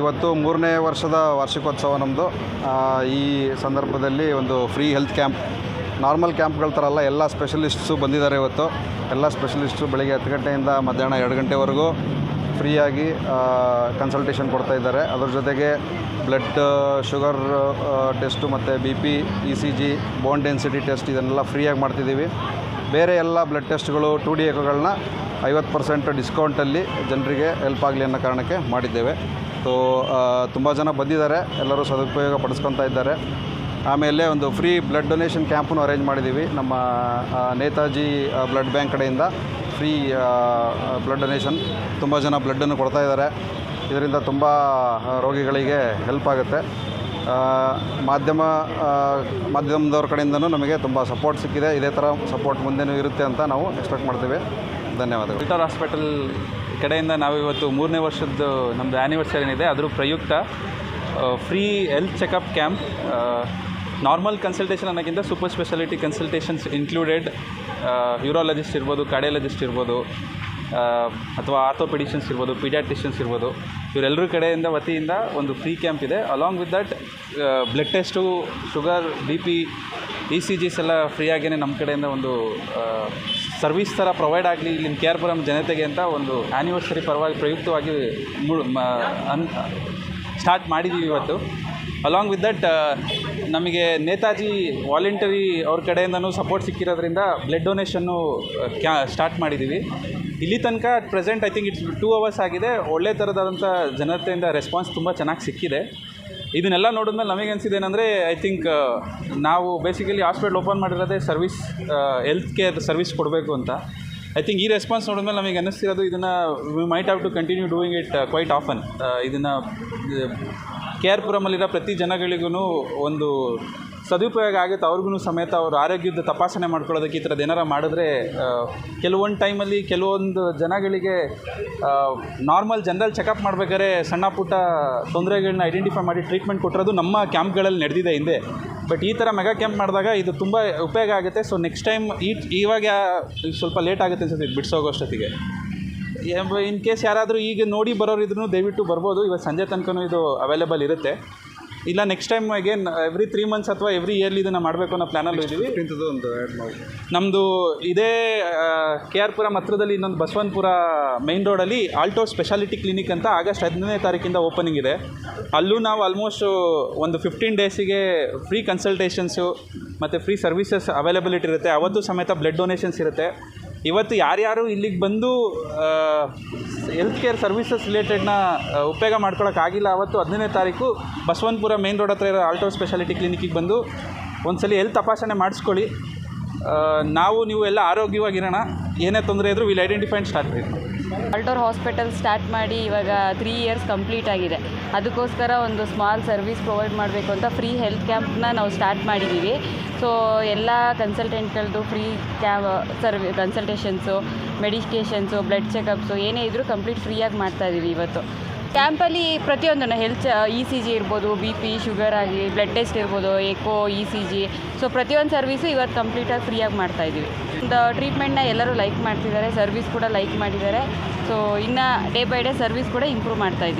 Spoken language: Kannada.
ಇವತ್ತು ಮೂರನೇ ವರ್ಷದ ವಾರ್ಷಿಕೋತ್ಸವ ನಮ್ಮದು ಈ ಸಂದರ್ಭದಲ್ಲಿ ಒಂದು ಫ್ರೀ ಹೆಲ್ತ್ ಕ್ಯಾಂಪ್ ನಾರ್ಮಲ್ ಕ್ಯಾಂಪ್ಗಳ ಥರ ಅಲ್ಲ, ಎಲ್ಲ ಸ್ಪೆಷಲಿಸ್ಟ್ಸು ಬಂದಿದ್ದಾರೆ ಇವತ್ತು. ಎಲ್ಲ ಸ್ಪೆಷಲಿಸ್ಟು ಬೆಳಗ್ಗೆ ಹತ್ತು ಗಂಟೆಯಿಂದ ಮಧ್ಯಾಹ್ನ ಎರಡು ಗಂಟೆವರೆಗೂ ಫ್ರೀಯಾಗಿ ಕನ್ಸಲ್ಟೇಷನ್ ಕೊಡ್ತಾ ಇದ್ದಾರೆ. ಅದ್ರ ಜೊತೆಗೆ ಬ್ಲಡ್ ಶುಗರ್ ಟೆಸ್ಟು ಮತ್ತು B P E C G bone density test ಇದನ್ನೆಲ್ಲ ಫ್ರೀಯಾಗಿ ಮಾಡ್ತಿದ್ದೀವಿ. ಬೇರೆ ಎಲ್ಲ ಬ್ಲಡ್ ಟೆಸ್ಟ್ಗಳು ಟು ಡಿ ಎಕ್ಗಳನ್ನ ಐವತ್ತು ಪರ್ಸೆಂಟ್ ಡಿಸ್ಕೌಂಟಲ್ಲಿ ಜನರಿಗೆ ಹೆಲ್ಪ್ ಆಗಲಿ ಅನ್ನೋ ಕಾರಣಕ್ಕೆ ಮಾಡಿದ್ದೇವೆ. ಸೊ ತುಂಬ ಜನ ಬಂದಿದ್ದಾರೆ. ಎಲ್ಲರೂ ಸದುಪಯೋಗ ಪಡಿಸ್ಕೊತಾ ಇದ್ದಾರೆ. ಆಮೇಲೆ ಒಂದು ಫ್ರೀ ಬ್ಲಡ್ ಡೊನೇಷನ್ ಕ್ಯಾಂಪನ್ನು ಅರೇಂಜ್ ಮಾಡಿದ್ದೀವಿ ನಮ್ಮ ನೇತಾಜಿ ಬ್ಲಡ್ ಬ್ಯಾಂಕ್ ಕಡೆಯಿಂದ ಫ್ರೀ ಬ್ಲಡ್ ಡೊನೇಷನ್ ತುಂಬ ಜನ ಬ್ಲಡ್ಡನ್ನು ಕೊಡ್ತಾ ಇದ್ದಾರೆ. ಇದರಿಂದ ತುಂಬ ರೋಗಿಗಳಿಗೆ ಹೆಲ್ಪ್ ಆಗುತ್ತೆ. ಮಾಧ್ಯಮ ಮಾಧ್ಯಮದವ್ರ ಕಡೆಯಿಂದನೂ ನಮಗೆ ತುಂಬ ಸಪೋರ್ಟ್ ಸಿಕ್ಕಿದೆ. ಇದೇ ಥರ ಸಪೋರ್ಟ್ ಮುಂದೆನೂ ಇರುತ್ತೆ ಅಂತ ನಾವು ಎಕ್ಸ್ಪೆಕ್ಟ್ ಮಾಡ್ತೀವಿ. ಧನ್ಯವಾದಗಳು. ಇಟರ್ ಹಾಸ್ಪಿಟಲ್ ಕಡೆಯಿಂದ ನಾವಿವತ್ತು ಮೂರನೇ ವರ್ಷದ್ದು ನಮ್ಮದು ಆ್ಯನಿವರ್ಸರಿ ಏನಿದೆ, ಅದರ ಪ್ರಯುಕ್ತ free health checkup camp normal consultation ಅನ್ನೋಕ್ಕಿಂತ super speciality consultations included urologist ಇರ್ಬೋದು ಕಾರ್ಡಿಯಾಲಜಿಸ್ಟ್ ಇರ್ಬೋದು ಅಥವಾ ಆರ್ಥೋಪೆಡಿಷನ್ಸ್ ಇರ್ಬೋದು ಪೀಡಿಯಾಟ್ರಿಷಿಯನ್ಸ್ ಇರ್ಬೋದು ಇವರೆಲ್ಲರ ಕಡೆಯಿಂದ ವತಿಯಿಂದ ಒಂದು ಫ್ರೀ ಕ್ಯಾಂಪ್ ಇದೆ. Along with that blood test sugar B P E C Gs ಎಲ್ಲ ಫ್ರೀಯಾಗೇ ನಮ್ಮ ಕಡೆಯಿಂದ ಒಂದು ಸರ್ವಿಸ್ ಥರ ಪ್ರೊವೈಡ್ ಆಗಲಿ, ಇಲ್ಲಿನ ಕೆ ಆರ್ ಪುರಂ ಜನತೆಗೆ ಅಂತ ಒಂದು ಆ್ಯನಿವರ್ಸರಿ ಪರವಾಗಿ ಪ್ರಯುಕ್ತವಾಗಿ ಸ್ಟಾರ್ಟ್ ಮಾಡಿದ್ದೀವಿ ಇವತ್ತು. ಅಲಾಂಗ್ ವಿತ್ ದಟ್ ನಮಗೆ ನೇತಾಜಿ ವಾಲಂಟರಿ ಅವ್ರ ಕಡೆಯಿಂದನೂ ಸಪೋರ್ಟ್ ಸಿಕ್ಕಿರೋದ್ರಿಂದ ಬ್ಲಡ್ ಡೊನೇಷನ್ನು ಕ್ಯಾ ಸ್ಟಾರ್ಟ್ ಮಾಡಿದ್ದೀವಿ ಇಲ್ಲಿ ತನಕ at present I think it's two hours ಆಗಿದೆ. ಒಳ್ಳೆ ಥರದಾದಂಥ ಜನತೆಯಿಂದ ರೆಸ್ಪಾನ್ಸ್ ತುಂಬ ಚೆನ್ನಾಗಿ ಸಿಕ್ಕಿದೆ. ಇದನ್ನೆಲ್ಲ ನೋಡಿದ್ಮೇಲೆ ನಮಗೆ ಅನಿಸಿದೆ ಏನಂದರೆ ಐ ಥಿಂಕ್ ನಾವು ಬೇಸಿಕಲಿ ಹಾಸ್ಪಿಟ್ಲ್ ಓಪನ್ ಮಾಡಿರೋದೆ ಸರ್ವಿಸ್ ಹೆಲ್ತ್ ಕೇರ್ ಸರ್ವಿಸ್ ಕೊಡಬೇಕು ಅಂತ. ಐ ಥಿಂಕ್ ಈ ರೆಸ್ಪಾನ್ಸ್ ನೋಡಿದ್ಮೇಲೆ ನಮಗೆ ಅನ್ನಿಸ್ತಿರೋದು ಇದನ್ನು we might have to continue doing it quite often ಇದನ್ನು ಕೆ ಆರ್ ಪುರಮಲ್ಲಿರೋ ಪ್ರತಿ ಜನಗಳಿಗೂ ಒಂದು ಸದುಪಯೋಗ ಆಗುತ್ತೆ, ಅವ್ರಿಗೂ ಸಮೇತ ಅವ್ರ ಆರೋಗ್ಯದ ತಪಾಸಣೆ ಮಾಡ್ಕೊಳ್ಳೋದಕ್ಕೆ ಈ ಥರದ್ದು ಏನಾರ ಮಾಡಿದ್ರೆ ಕೆಲವೊಂದು ಟೈಮಲ್ಲಿ ಕೆಲವೊಂದು ಜನಗಳಿಗೆ ನಾರ್ಮಲ್ ಜನರಲ್ ಚೆಕಪ್ ಮಾಡ್ಬೇಕಾದ್ರೆ ಸಣ್ಣ ಪುಟ್ಟ ತೊಂದರೆಗಳನ್ನ ಐಡೆಂಟಿಫೈ ಮಾಡಿ ಟ್ರೀಟ್ಮೆಂಟ್ ಕೊಟ್ಟಿರೋದು ನಮ್ಮ ಕ್ಯಾಂಪ್ಗಳಲ್ಲಿ ನಡೆದಿದೆ ಹಿಂದೆ. ಬಟ್ ಈ ಥರ ಮೆಗಾ ಕ್ಯಾಂಪ್ ಮಾಡಿದಾಗ ಇದು ತುಂಬ ಉಪಯೋಗ ಆಗುತ್ತೆ. ಸೊ ನೆಕ್ಸ್ಟ್ ಟೈಮ್ ಈ, ಇವಾಗ ಸ್ವಲ್ಪ ಲೇಟ್ ಆಗುತ್ತೆ ಅನ್ಸುತ್ತೆ, ಇದು ಬಿಡಿಸೋಗೋಷ್ಟೊತ್ತಿಗೆ ಇನ್ ಕೇಸ್ ಯಾರಾದರೂ ಈಗ ನೋಡಿ ಬರೋರಿದ್ರು ದಯವಿಟ್ಟು ಬರ್ಬೋದು. ಇವತ್ತು ಸಂಜೆ ತನಕನೂ ಇದು ಅವೈಲೇಬಲ್ ಇರುತ್ತೆ. ಇಲ್ಲ next time again every three months ಅಥವಾ ಎವ್ರಿ ಇಯರ್ಲಿ ಇದನ್ನು ಮಾಡಬೇಕು ಅನ್ನೋ ಪ್ಲ್ಯಾನಲ್ಲಿ ಇದ್ದೀವಿ ನಮ್ಮದು ಇದೇ ಕೆ ಆರ್ ಪುರಂ ಹತ್ರದಲ್ಲಿ ಇನ್ನೊಂದು ಬಸವನ್ಪುರ ಮೈನ್ ರೋಡಲ್ಲಿ ಆಲ್ಟೋ ಸ್ಪೆಷಾಲಿಟಿ ಕ್ಲಿನಿಕ್ ಅಂತ ಆಗಸ್ಟ್ ಹದಿನೈದನೇ ತಾರೀಕಿಂದ ಓಪನಿಂಗ್ ಇದೆ. ಅಲ್ಲೂ ನಾವು ಆಲ್ಮೋಸ್ಟ್ ಒಂದು ಫಿಫ್ಟೀನ್ ಡೇಸಿಗೆ ಫ್ರೀ ಕನ್ಸಲ್ಟೇಷನ್ಸು ಮತ್ತು ಫ್ರೀ ಸರ್ವಿಸಸ್ ಅವೈಲಬಿಲಿಟಿ ಇರುತ್ತೆ. ಅವತ್ತು ಸಮೇತ ಬ್ಲಡ್ ಡೊನೇಷನ್ಸ್ ಇರುತ್ತೆ. ಇವತ್ತು ಯಾರ್ಯಾರು ಇಲ್ಲಿಗೆ ಬಂದು ಹೆಲ್ತ್ ಕೇರ್ ಸರ್ವಿಸಸ್ ರಿಲೇಟೆಡ್ನ ಉಪಯೋಗ ಮಾಡ್ಕೊಳಕ್ಕಾಗಿಲ್ಲ ಅವತ್ತು ಹದಿನೈದನೇ ತಾರೀಕು ಬಸವನಪುರ ಮೇನ್ ರೋಡ್ ಹತ್ರ ಇರೋ ಆಲ್ಟೋ ಸ್ಪೆಷಾಲಿಟಿ ಕ್ಲಿನಿಕ್ಕಿಗೆ ಬಂದು ಒಂದ್ಸಲಿ ಹೆಲ್ತ್ ತಪಾಸಣೆ ಮಾಡಿಸ್ಕೊಳ್ಳಿ. ನಾವು ನೀವು ಎಲ್ಲ ಆರೋಗ್ಯವಾಗಿರೋಣ. ಏನೇ ತೊಂದರೆ ಇದ್ದರೂ ವಿಲ್ ಐಡೆಂಟಿಫೈ ಸ್ಟಾರ್ಟ್ ಟ್ರೀಟ್ಮೆಂಟ್ ಆಲ್ಟೋರ್ ಹಾಸ್ಪಿಟಲ್ ಸ್ಟಾರ್ಟ್ ಮಾಡಿ ಇವಾಗ ತ್ರೀ ಇಯರ್ಸ್ ಕಂಪ್ಲೀಟ್ ಆಗಿದೆ. ಅದಕ್ಕೋಸ್ಕರ ಒಂದು ಸ್ಮಾಲ್ ಸರ್ವಿಸ್ ಪ್ರೊವೈಡ್ ಮಾಡಬೇಕು ಅಂತ ಫ್ರೀ ಹೆಲ್ತ್ ಕ್ಯಾಂಪ್ನ ನಾವು ಸ್ಟಾರ್ಟ್ ಮಾಡಿದ್ದೀವಿ ಸೊ ಎಲ್ಲ ಕನ್ಸಲ್ಟೆಂಟ್ಗಳದ್ದು ಫ್ರೀ ಕ್ಯಾ ಸರ್ವಿ ಕನ್ಸಲ್ಟೇಷನ್ಸು ಮೆಡಿಕೇಷನ್ಸು ಬ್ಲಡ್ ಚೆಕಪ್ಸು ಏನೇ ಇದ್ದರೂ ಕಂಪ್ಲೀಟ್ ಫ್ರೀಯಾಗಿ ಮಾಡ್ತಾಯಿದ್ದೀವಿ ಇವತ್ತು. ಕ್ಯಾಂಪಲ್ಲಿ ಪ್ರತಿಯೊಂದನ್ನು ಹೆಲ್ತ್ ಇ ಸಿ ಜಿ ಇರ್ಬೋದು ಬಿ ಪಿ ಶುಗರ್ ಆಗಲಿ ಬ್ಲಡ್ ಟೆಸ್ಟ್ ಇರ್ಬೋದು echo E C G so ಪ್ರತಿಯೊಂದು ಸರ್ವಿಸು ಇವತ್ತು ಕಂಪ್ಲೀಟಾಗಿ ಫ್ರೀಯಾಗಿ ಮಾಡ್ತಾಯಿದ್ದೀವಿ ಒಂದು ಟ್ರೀಟ್ಮೆಂಟ್ನ ಎಲ್ಲರೂ ಲೈಕ್ ಮಾಡ್ತಿದ್ದಾರೆ ಸರ್ವಿಸ್ ಕೂಡ ಲೈಕ್ ಮಾಡಿದ್ದಾರೆ. ಸೊ ಇನ್ನು ಡೇ ಬೈ ಡೇ ಸರ್ವಿಸ್ ಕೂಡ ಇಂಪ್ರೂವ್ ಮಾಡ್ತಾಯಿದ್ದೀವಿ